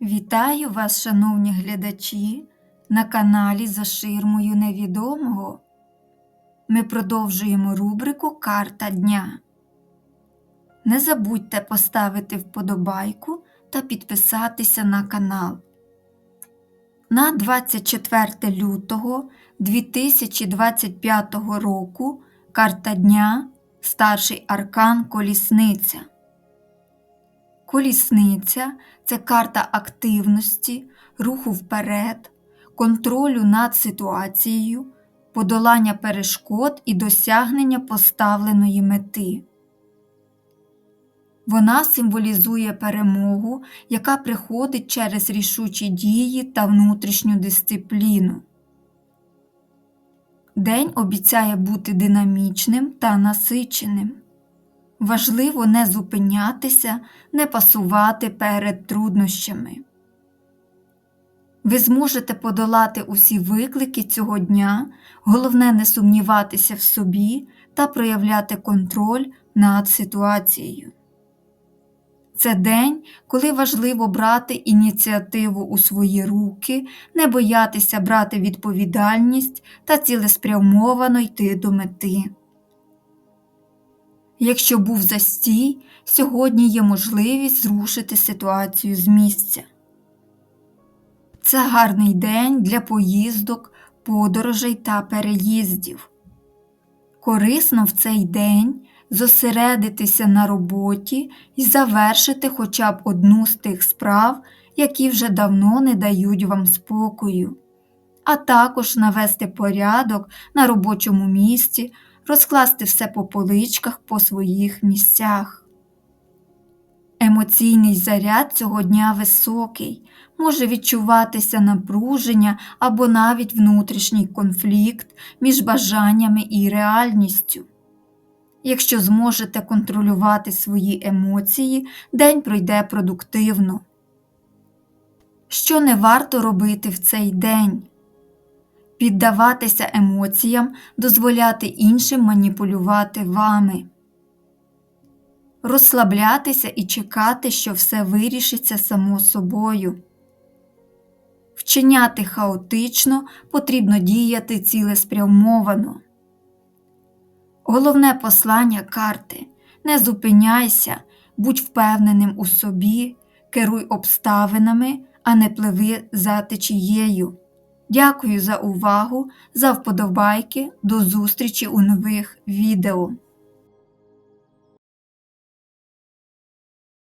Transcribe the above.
Вітаю вас, шановні глядачі, на каналі За ширмою невідомого. Ми продовжуємо рубрику Карта дня. Не забудьте поставити вподобайку та підписатися на канал. На 24 лютого 2025 року карта дня Старший аркан Колісниця. Колісниця це карта активності, руху вперед, контролю над ситуацією, подолання перешкод і досягнення поставленої мети. Вона символізує перемогу, яка приходить через рішучі дії та внутрішню дисципліну. День обіцяє бути динамічним та насиченим. Важливо не зупинятися, не пасувати перед труднощами. Ви зможете подолати усі виклики цього дня, головне не сумніватися в собі та проявляти контроль над ситуацією. Це день, коли важливо брати ініціативу у свої руки, не боятися брати відповідальність та цілеспрямовано йти до мети. Якщо був застій, сьогодні є можливість зрушити ситуацію з місця. Це гарний день для поїздок, подорожей та переїздів. Корисно в цей день зосередитися на роботі і завершити хоча б одну з тих справ, які вже давно не дають вам спокою, а також навести порядок на робочому місці розкласти все по поличках по своїх місцях. Емоційний заряд цього дня високий, може відчуватися напруження або навіть внутрішній конфлікт між бажаннями і реальністю. Якщо зможете контролювати свої емоції, день пройде продуктивно. Що не варто робити в цей день? Піддаватися емоціям, дозволяти іншим маніпулювати вами, розслаблятися і чекати, що все вирішиться само собою. Вчиняти хаотично потрібно діяти цілеспрямовано. Головне послання карти не зупиняйся, будь впевненим у собі, керуй обставинами, а не пливи за течією. Дякую за увагу, за вподобайки. До зустрічі у нових відео.